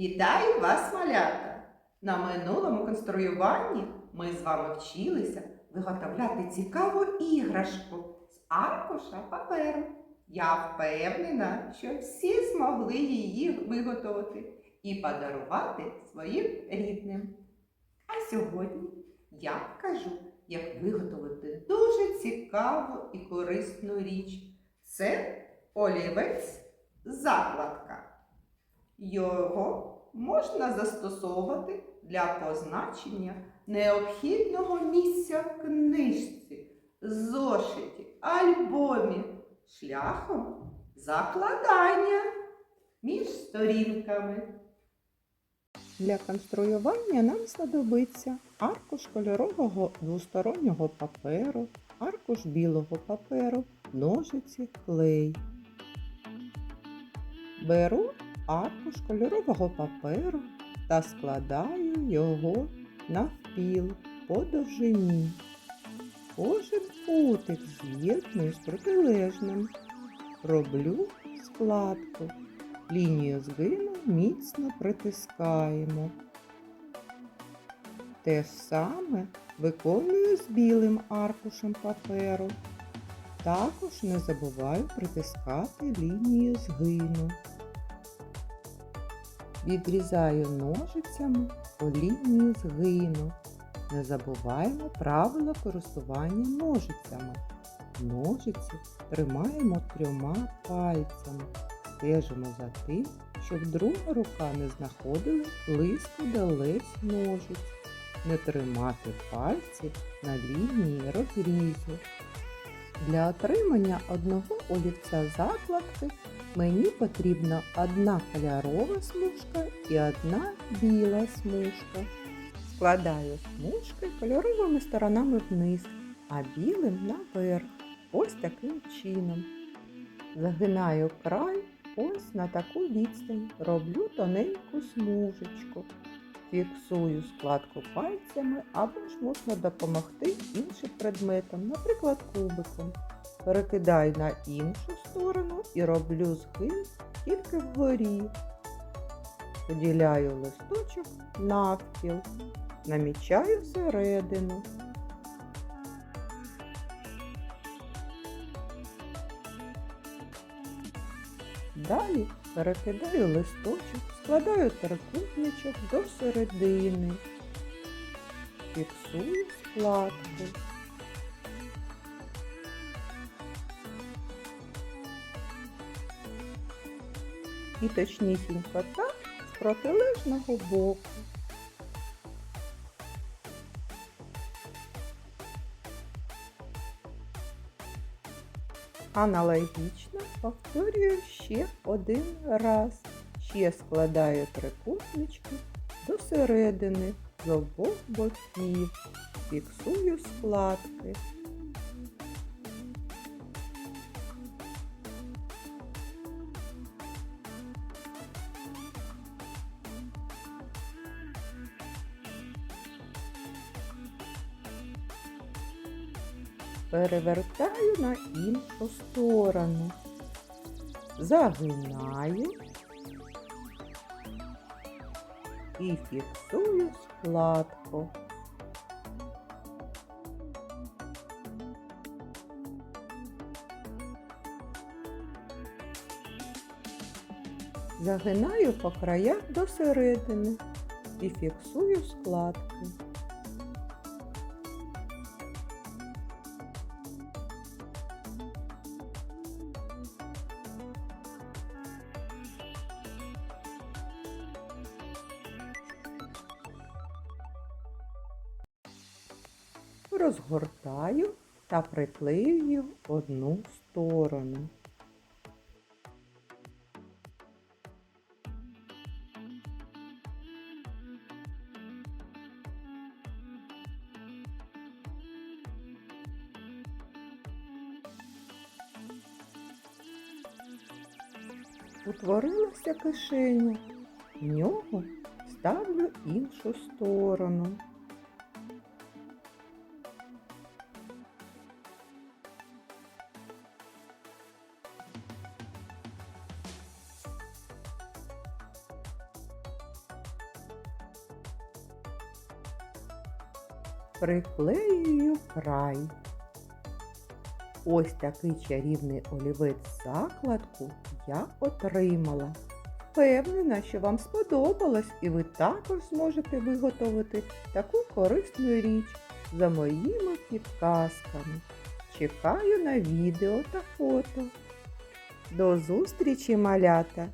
Вітаю вас, малята! На минулому конструюванні ми з вами вчилися виготовляти цікаву іграшку з аркуша паперу. Я впевнена, що всі змогли її виготовити і подарувати своїм рідним. А сьогодні я покажу, як виготовити дуже цікаву і корисну річ. Це олівець закладка. Його можна застосовувати для позначення необхідного місця книжці, зошиті, альбомі, шляхом закладання між сторінками. Для конструювання нам знадобиться аркуш кольорового двостороннього паперу, аркуш білого паперу, ножиці, клей. Беру аркуш кольорового паперу та складаю його навпіл по довжині. Кожен кутик з'єдную протилежним. Роблю складку. Лінію згину міцно притискаємо. Те ж саме виконую з білим аркушем паперу. Також не забуваю притискати лінію згину. Відрізаю ножицями по лінії згину. Не забуваємо правила користування ножицями. Ножиці тримаємо трьома пальцями. Стежимо за тим, щоб друга рука не знаходила близько далець ножиць. Не тримати пальці на лінії розрізу. Для отримання одного олівця закладки мені потрібна одна кольорова смужка і одна біла смужка. Складаю смужки кольоровими сторонами вниз, а білим наверх. Ось таким чином. Загинаю край ось на таку відстань. Роблю тоненьку смужечку. Фіксую складку пальцями або ж можна допомогти іншим предметом, наприклад, кубиком. Перекидаю на іншу сторону і роблю згин тільки вгорі. Поділяю листочок навпіл, намічаю середину. Далі перекидаю листочок, складаю трикутничок до середини, фіксую складку. І точнісінько так з протилежного боку. Аналогічно повторюю ще один раз. Ще складаю трикутнички до середини з обох боків. Фіксую складки. Перевертаю на іншу сторону. Загинаю і фіксую складку. Загинаю по краях до середини і фіксую складку. Розгортаю та приклеюю одну сторону. Утворилася кишеня. В нього ставлю іншу сторону. Приклеюю край. Ось такий чарівний олівець закладку я отримала. Впевнена, що вам сподобалось і ви також зможете виготовити таку корисну річ за моїми підказками. Чекаю на відео та фото. До зустрічі, малята!